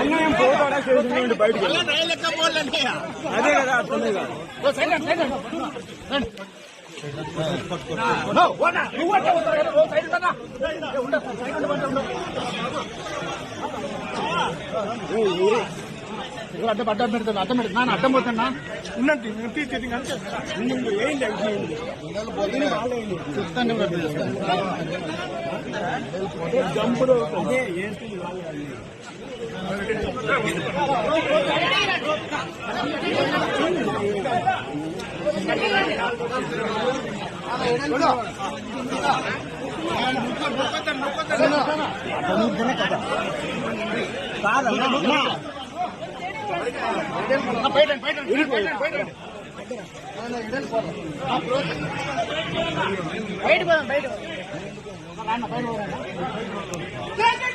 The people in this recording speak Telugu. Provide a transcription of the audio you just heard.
అన్యాయం పోతాడా చేసింది బయటకు అదే కదా అర్థమే కాదు అడ్డం అడ్డం పెడతాను అడ్డం పెడతా నాన్న అడ్డం పోతానా ఉండండి తీసుకెళ్ళి ఏం లేదు చెప్తాను జంపుడు పోయిటండి పోయిటండి పోయిటండి పోయిటండి బయట పోదాం బయట 啊！